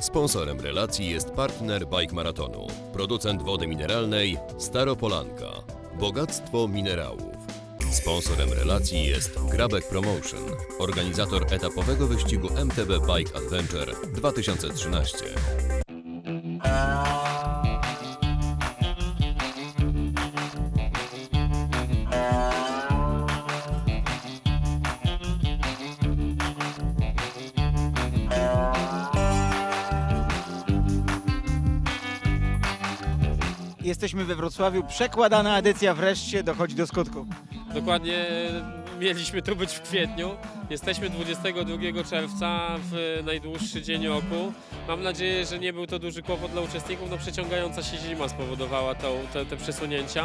Sponsorem relacji jest partner Bike Maratonu, producent wody mineralnej Staropolanka. Bogactwo minerałów. Sponsorem relacji jest Grabek Promotion, organizator etapowego wyścigu MTB Bike Adventure 2013. Jesteśmy we Wrocławiu, przekładana edycja wreszcie dochodzi do skutku. Dokładnie mieliśmy tu być w kwietniu. Jesteśmy 22 czerwca w najdłuższy dzień roku. Mam nadzieję, że nie był to duży kłopot dla uczestników. No przeciągająca się zima spowodowała te, te przesunięcia,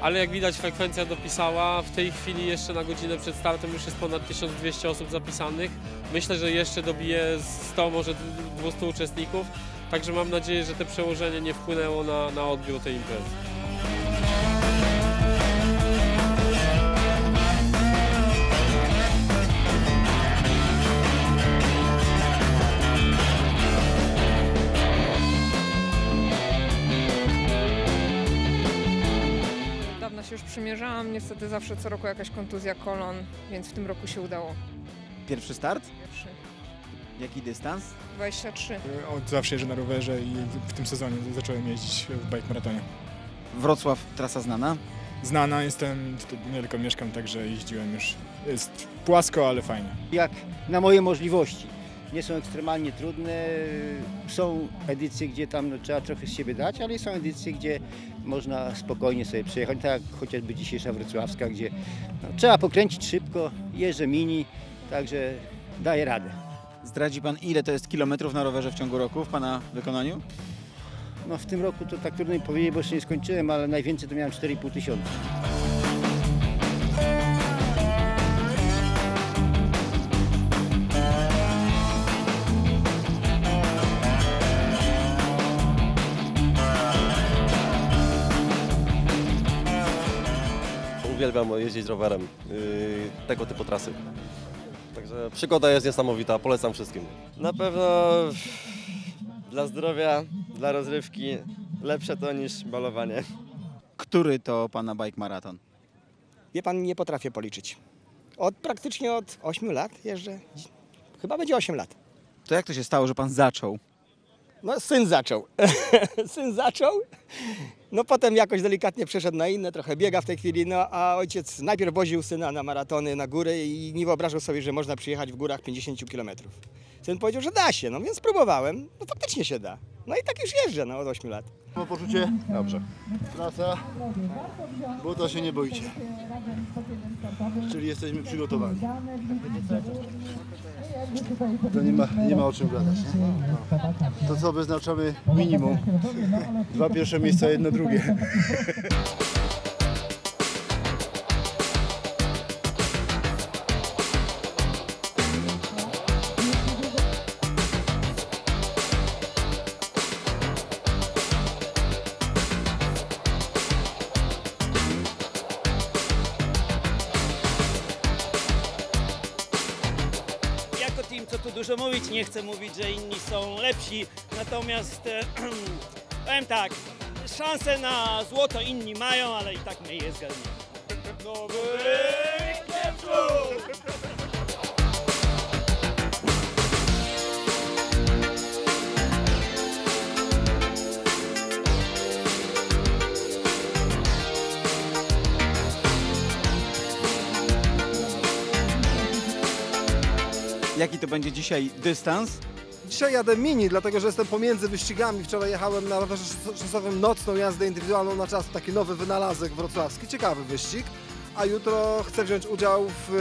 ale jak widać frekwencja dopisała. W tej chwili jeszcze na godzinę przed startem już jest ponad 1200 osób zapisanych. Myślę, że jeszcze dobije 100, może 200 uczestników. Także mam nadzieję, że to przełożenie nie wpłynęło na, na odbiór tej imprezy. Dawno się już przymierzałam, niestety zawsze co roku jakaś kontuzja kolon, więc w tym roku się udało. Pierwszy start? Pierwszy. Jaki dystans? 23. Od zawsze jeżdżę na rowerze i w tym sezonie zacząłem jeździć w bike maratonie. Wrocław, trasa znana. Znana jestem, tutaj niedaleko mieszkam, także jeździłem już. Jest płasko, ale fajnie. jak na moje możliwości. Nie są ekstremalnie trudne. Są edycje, gdzie tam no, trzeba trochę z siebie dać, ale są edycje, gdzie można spokojnie sobie przejechać, tak jak chociażby dzisiejsza wrocławska, gdzie no, trzeba pokręcić szybko, jeżdżę mini, także daję radę. Zdradzi pan, ile to jest kilometrów na rowerze w ciągu roku w pana wykonaniu? No, w tym roku to tak trudno mi powiedzieć, bo jeszcze nie skończyłem, ale najwięcej to miałem 4,5 tysiąca. Uwielbiam jeździć rowerem, yy, tego typu trasy. Przygoda jest niesamowita, polecam wszystkim. Na pewno dla zdrowia, dla rozrywki lepsze to niż balowanie. Który to pana bike maraton? Wie pan, nie potrafię policzyć. Od praktycznie od 8 lat jeżdżę. Chyba będzie 8 lat. To jak to się stało, że pan zaczął? No syn zaczął. syn zaczął. No potem jakoś delikatnie przeszedł na inne, trochę biega w tej chwili, no a ojciec najpierw woził syna na maratony, na góry i nie wyobrażał sobie, że można przyjechać w górach 50 km. Syn powiedział, że da się, no więc spróbowałem. No faktycznie się da. No i tak już jeżdżę no, od 8 lat. Mam poczucie? Dobrze. Trasa, bo to się nie boicie. Czyli jesteśmy przygotowani. To nie ma, nie ma o czym gadać. Nie? To co wyznaczamy minimum. Dwa pierwsze miejsca, jedno drugie. dużo mówić, nie chcę mówić, że inni są lepsi, natomiast e, powiem tak, szanse na złoto inni mają, ale i tak my je zgarniemy. Nowy Jaki to będzie dzisiaj dystans? Dzisiaj jadę mini, dlatego że jestem pomiędzy wyścigami. Wczoraj jechałem na rowerze szos- szosowym nocną jazdę indywidualną na czas, taki nowy wynalazek wrocławski, ciekawy wyścig. A jutro chcę wziąć udział w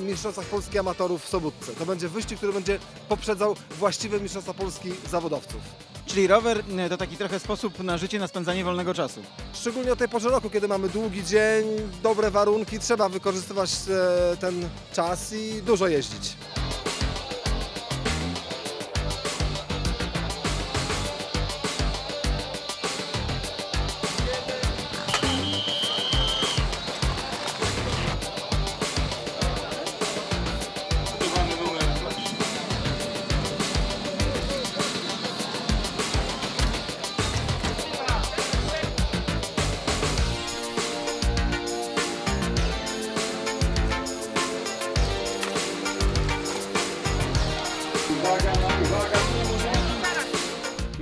y, Mistrzostwach Polski Amatorów w Sobótce. To będzie wyścig, który będzie poprzedzał właściwe Mistrzostwa Polski zawodowców. Czyli rower e, to taki trochę sposób na życie, na spędzanie wolnego czasu. Szczególnie o tej porze roku, kiedy mamy długi dzień, dobre warunki, trzeba wykorzystywać e, ten czas i dużo jeździć.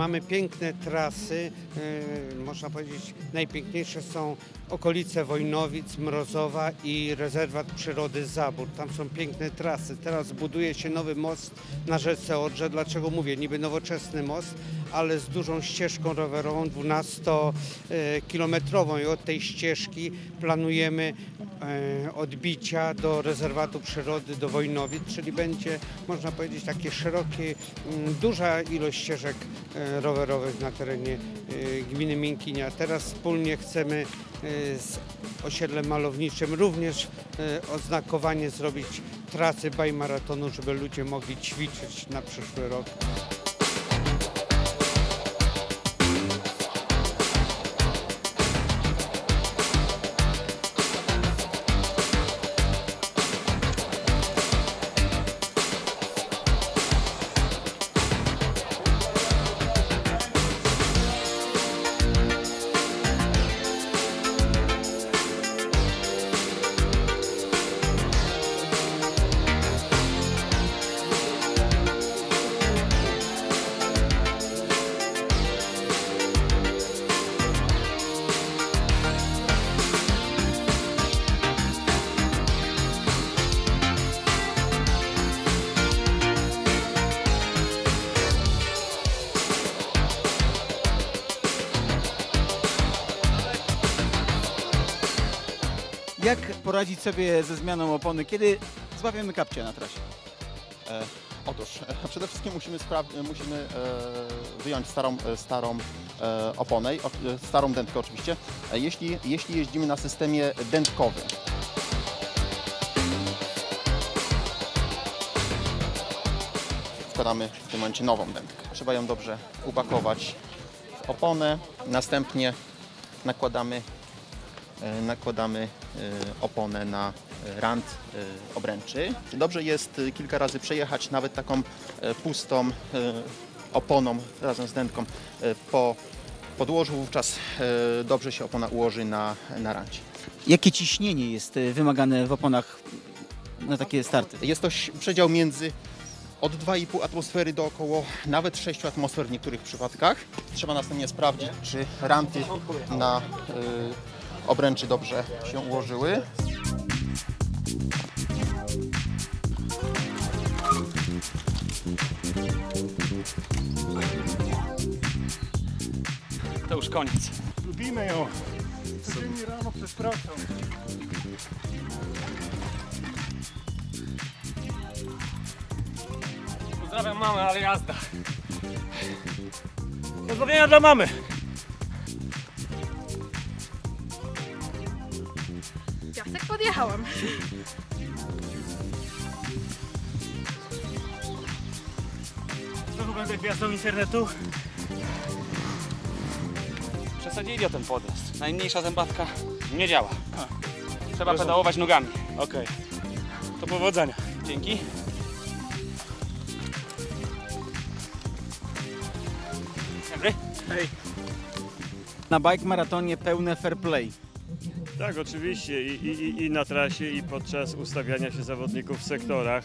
Mamy piękne trasy, e, można powiedzieć najpiękniejsze są okolice Wojnowic, Mrozowa i rezerwat przyrody Zabór. Tam są piękne trasy. Teraz buduje się nowy most na rzece Odrze. Dlaczego mówię? Niby nowoczesny most, ale z dużą ścieżką rowerową 12-kilometrową i od tej ścieżki planujemy e, odbicia do rezerwatu przyrody do Wojnowic, czyli będzie można powiedzieć takie szerokie, mm, duża ilość ścieżek e, rowerowych na terenie e, gminy Miękinia. Teraz wspólnie chcemy z osiedlem malowniczym również e, oznakowanie zrobić trasy bike maratonu, żeby ludzie mogli ćwiczyć na przyszły rok. Jak poradzić sobie ze zmianą opony, kiedy złapiemy kapcie na trasie? E, otóż e, przede wszystkim musimy, spra- musimy e, wyjąć starą, e, starą e, oponę, o, e, starą dętkę oczywiście, e, jeśli, jeśli jeździmy na systemie dętkowym. Wkładamy w tym momencie nową dętkę. Trzeba ją dobrze upakować w oponę, następnie nakładamy, e, nakładamy e, oponę na e, rant e, obręczy. Dobrze jest e, kilka razy przejechać nawet taką e, pustą e, oponą razem z dętką e, po podłożu, wówczas e, dobrze się opona ułoży na, na rancie. Jakie ciśnienie jest wymagane w oponach na takie starty? Jest to przedział między od 2,5 atmosfery do około nawet 6 atmosfer w niektórych przypadkach. Trzeba następnie sprawdzić, czy ranty na obręczy dobrze się ułożyły. To już koniec. Lubimy ją. Codziennie rano przed pracą. Pozdrawiam mamę, ale jazda. Pozdrowienia dla mamy. Piasek podjechałam. Znowu będę gwiazdą internetu. Przesadzili o ten podjazd. Najmniejsza zębatka nie działa. Trzeba Rozumiem. pedałować nogami. Okej. To powodzenia. Dzięki. Dobry. Hej. Na bike maratonie pełne fair play. Tak, oczywiście I, i, i- na trasie i podczas ustawiania się zawodników w sektorach.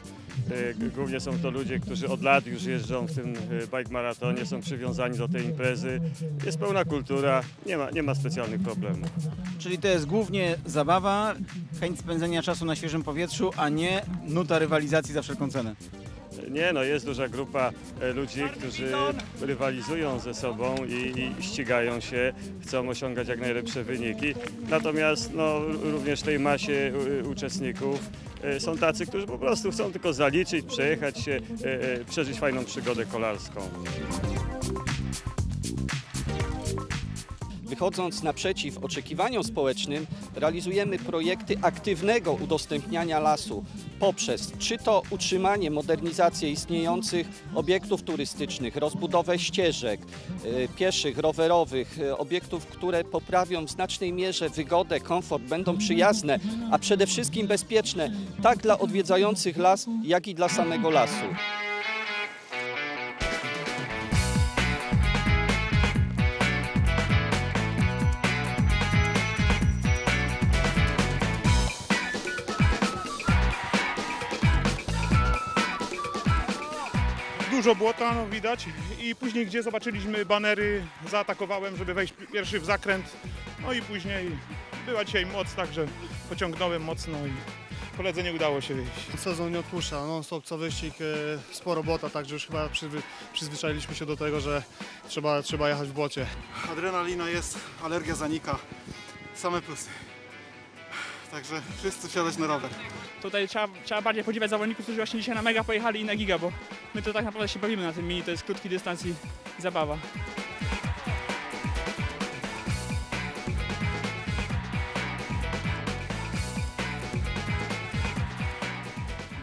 E, Głównie są to ludzie, którzy od lat już jeżdżą w tym e, bike maratonie, są przywiązani do tej imprezy. Jest pełna kultura, nie ma, nie ma specjalnych problemów. Czyli to jest głównie zabawa, chęć spędzenia czasu na świeżym powietrzu, a nie nuta rywalizacji za wszelką cenę. Nie no, jest duża grupa e, ludzi, którzy rywalizują ze sobą i, i ścigają się, chcą osiągać jak najlepsze wyniki. Natomiast no, również w tej masie uczestników e, są tacy, którzy po prostu chcą tylko zaliczyć, przejechać się, e, przeżyć fajną przygodę kolarską. Wychodząc naprzeciw oczekiwaniom społecznym, realizujemy projekty aktywnego udostępniania lasu poprzez czy to utrzymanie, modernizację istniejących obiektów turystycznych, rozbudowę ścieżek y, pieszych, rowerowych, y, obiektów, które poprawią w znacznej mierze wygodę, komfort, będą przyjazne, a przede wszystkim bezpieczne tak dla odwiedzających las, jak i dla samego lasu. Dużo błota, no widać. I później, gdzie zobaczyliśmy banery, zaatakowałem, żeby wejść pierwszy w zakręt. No i później była dzisiaj moc, także pociągnąłem mocno i koledze nie udało się wyjść. Sezon nie odpuszcza, non stop co wyścig, e, sporo bota, także już chyba przyzwy, przyzwyczailiśmy się do tego, że trzeba, trzeba jechać w błocie. Adrenalina jest, alergia zanika, same plusy. Także wszyscy wsiadać na rower. Tutaj trzeba, trzeba bardziej podziwiać zawodników, którzy właśnie dzisiaj na mega pojechali i na giga, bo my to tak naprawdę się bawimy na tym mini, to jest krótki dystans i zabawa.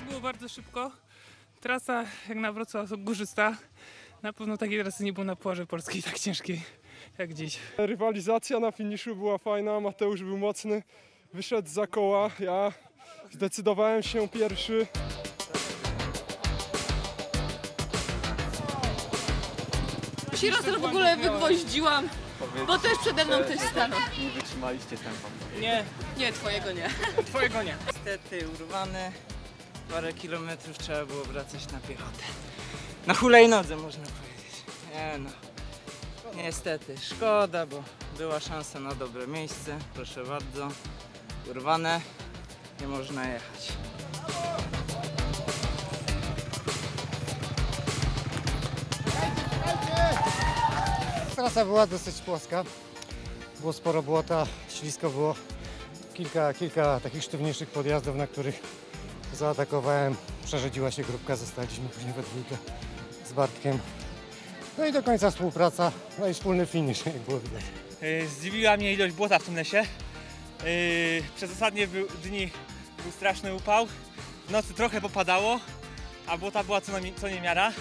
Było bardzo szybko. Trasa jak na Wrocław górzysta. Na pewno takiej trasy nie było na Puarze Polskiej tak ciężkiej jak dziś. Rywalizacja na finiszu była fajna, Mateusz był mocny, wyszedł za koła, ja zdecydowałem się pierwszy. Raz w ogóle wygwoździłam, bo też przede mną ktoś stanął. Nie wytrzymaliście tempa. Nie. Nie, twojego nie. Twojego nie. Niestety urwane. Parę kilometrów trzeba było wracać na piechotę. Na hulajnodze można powiedzieć. Nie no. Niestety, szkoda, bo była szansa na dobre miejsce. Proszę bardzo. Urwane. Nie można jechać. Trasa była dosyć płaska. Było sporo błota, ślisko było. Kilka, kilka takich sztywniejszych podjazdów, na których zaatakowałem. Przerzedziła się grupka, zostaliśmy później we dwójkę z Bartkiem. No i do końca współpraca, no i wspólny finish, jak było widać. Zdziwiła mnie ilość błota w tym lesie. Yy, Przez ostatnie dni był straszny upał. W nocy trochę popadało, a błota była co, najmi- co niemiara.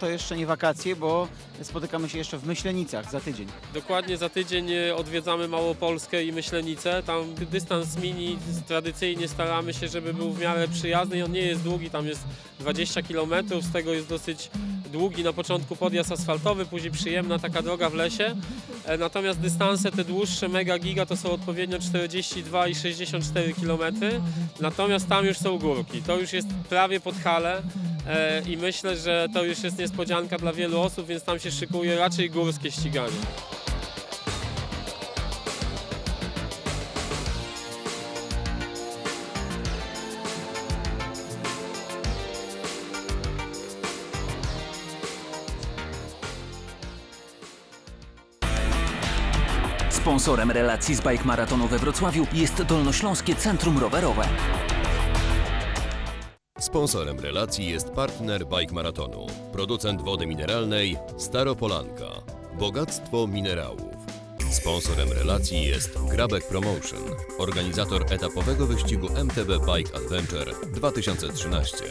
To jeszcze nie wakacje, bo spotykamy się jeszcze w Myślenicach za tydzień. Dokładnie za tydzień e, odwiedzamy Małopolskę i Myślenicę. Tam dystans mini tradycyjnie staramy się, żeby był w miarę przyjazny i on nie jest długi, tam jest 20 km, z tego jest dosyć długi na początku podjazd asfaltowy, później przyjemna taka droga w lesie. E, Natomiast dystanse te dłuższe, mega giga, to są odpowiednio 42 i 64 km. Natomiast tam już są górki. To już jest prawie pod hale i myślę, że to już jest niespodzianka dla wielu osób, więc tam się szykuje raczej górskie ściganie. Sponsorem relacji z Bike Maratonu we Wrocławiu jest Dolnośląskie Centrum Rowerowe. Sponsorem relacji jest partner Bike Maratonu, producent wody mineralnej Staropolanka, bogactwo minerałów. Sponsorem relacji jest Grabek Promotion, organizator etapowego wyścigu MTB Bike Adventure 2013.